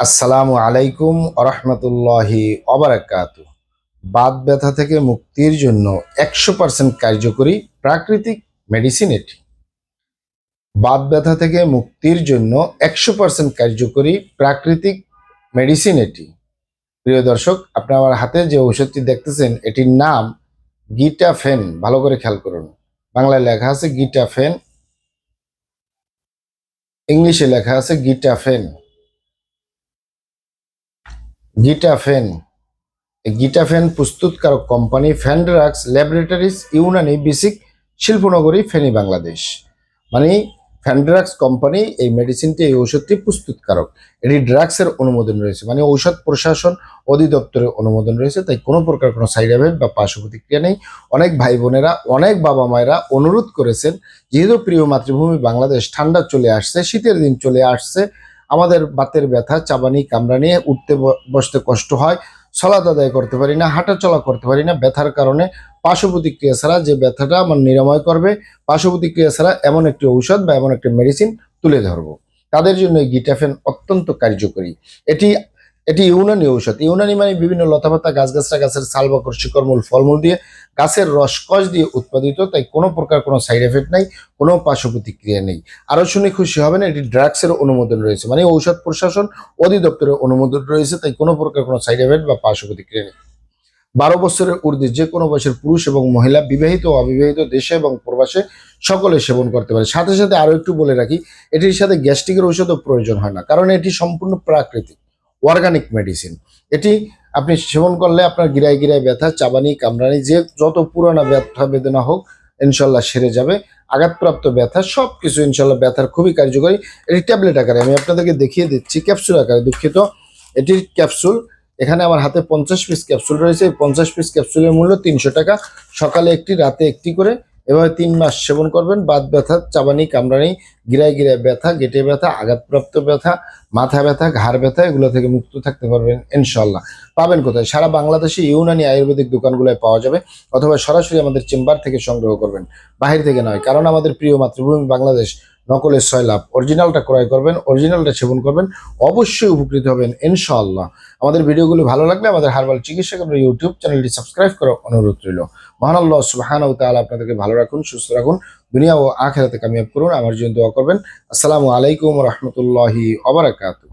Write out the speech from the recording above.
আসসালামু আলাইকুম আরহামতুল্লাহি অবরাকাত বাত ব্যথা থেকে মুক্তির জন্য একশো পার্সেন্ট কার্যকরী প্রাকৃতিক মেডিসিন এটি। বাত ব্যথা থেকে মুক্তির জন্য একশো পার্সেন্ট কার্যকরী প্রাকৃতিক মেডিসিন এটি। প্রিয় দর্শক, আপনি আমার হাতে যে ঔষধটি দেখতেছেন, এটির নাম গিটাফেন। ভালো করে খেয়াল করুন। বাংলায় লেখা আছে গিটাফেন। ইংলিশে লেখা আছে গিটাফেন। গিটাফেন। এই গিটাফেন প্রস্তুতকারক কোম্পানি ফ্যান্ড্রাক্স ল্যাবরেটরিজ, ইউনানি বিসিক শিল্পনগরী, ফেনী, বাংলাদেশ। মানে ফ্যান্ড্রাক্স কোম্পানি এই মেডিসিনটি, এই ওষুধটি প্রস্তুতকারক। এটি ড্রাগসের অনুমোদন রয়েছে মানে ঔষধ প্রশাসন অধিদপ্তরের অনুমোদন রয়েছে, তাই কোনো প্রকার কোনো সাইড এফেক্ট বা পার্শ্ব প্রতিক্রিয়া নেই। অনেক ভাই বোনেরা অনেক বাবা মায়েরা অনুরোধ করেছেন, যেহেতু প্রিয় মাতৃভূমি বাংলাদেশ, ঠান্ডা চলে আসছে, শীতের দিন চলে আসছে আমাদের বাতের ব্যথা, চাবানি নিয়ে উঠতে বসতে কষ্ট হয়, সলাদ আদায় করতে পারি না, হাঁটাচলা করতে পারি না, ব্যথার কারণে পার্শ্ব প্রতিক্রিয়া ছাড়া যে ব্যথাটা আমার নিরাময় করবে পার্শ্ব প্রতিক্রিয়া ছাড়া এমন একটি ঔষধ বা এমন একটি মেডিসিন তুলে ধরবো। তাদের জন্য এই গিটাফেন অত্যন্ত কার্যকরী। এটি এটি ইউনানি ঔষধ। ইউনানি মানে বিভিন্ন লতাপাতা, গাছগাছরা, গাছের ছাল, বাকর শিকড়মূল ফলমূল দিয়ে গাছের রসকস দিয়ে উৎপাদিত, তাই কোনো প্রকার কোনো সাইড এফেক্ট নাই, কোনো পার্শ্ব প্রতিক্রিয়া নেই। আরও শুনে খুশি হবেন, এটি ড্রাগসের অনুমোদন রয়েছে মানে ঔষধ প্রশাসন অধিদপ্তরের অনুমোদন রয়েছে, তাই কোনো প্রকার কোনো সাইড এফেক্ট বা পার্শ্ব প্রতিক্রিয়া নেই। বারো বছরের ঊর্ধ্বে যে কোনো বয়সের পুরুষ এবং মহিলা, বিবাহিত ও অবিবাহিত দেশে এবং প্রবাসে সকলে সেবন করতে পারে। সাথে সাথে আরও একটু বলে রাখি, এটির সাথে গ্যাস্ট্রিকের ঔষধও প্রয়োজন হয় না, কারণ এটি সম্পূর্ণ প্রাকৃতিক। Organic medicine. এটি আপনি সেবন করলে আপনার গিরায় গিরায় ব্যথা, চাবানি, কামড়ানি, যে যত পুরানা ব্যথা বেদনা হোক, ইনশাল্লাহ সেরে যাবে। আঘাতপ্রাপ্ত ব্যথা সব কিছু ইনশাল্লাহ ব্যথার খুবই কার্যকরী। এটি ট্যাবলেট আকারে, আমি আপনাদেরকে দেখিয়ে দিচ্ছি, ক্যাপসুল আকারে দুঃখিত। এটির ক্যাপসুল, এখানে আমার হাতে পঞ্চাশ পিস ক্যাপসুল রয়েছে। এই পঞ্চাশ পিস ক্যাপসুলের মূল্য তিনশো টাকা। সকালে একটি, রাতে একটি করে। এভাবে তিন মাস সেবন করবেন, বাত ব্যথা, চাবানি, কামড়ানি, গিরায় গিরায় ব্যথা, গেটে ব্যথা, আঘাতপ্রাপ্ত ব্যথা, মাথা ব্যথা, ঘাড় ব্যথা, এগুলো থেকে মুক্ত থাকতে পারবেন ইনশাল্লাহ পাবেন কোথায়? সারা বাংলাদেশে ইউনানি আয়ুর্বেদিক দোকানগুলোয় পাওয়া যাবে, অথবা সরাসরি আমাদের চেম্বার থেকে সংগ্রহ করবেন। বাহির থেকে নয়, কারণ আমাদের প্রিয় মাতৃভূমি বাংলাদেশ নকলের ছয় লাভ। অরিজিনালটা ক্রয় করবেন অরিজিনালটা সেবন করবেন, অবশ্যই উপকৃত হবেন, ইনশাআল্লাহ। আমাদের ভিডিওগুলি ভালো লাগলে আমাদের হারবাল চিকিৎসা কেন্দ্র ইউটিউব চ্যানেলটি সাবস্ক্রাইব করার অনুরোধ রইল। মহান আল্লাহ সুহান ও তালা আপনাদেরকে ভালো রাখুন, সুস্থ রাখুন, দুনিয়া ও আখেরাতে কামিয়াব করুন। আমার জন্য দোয়া করবেন। আসসালামু আলাইকুম রহমতুল্লাহি অবরাকাতু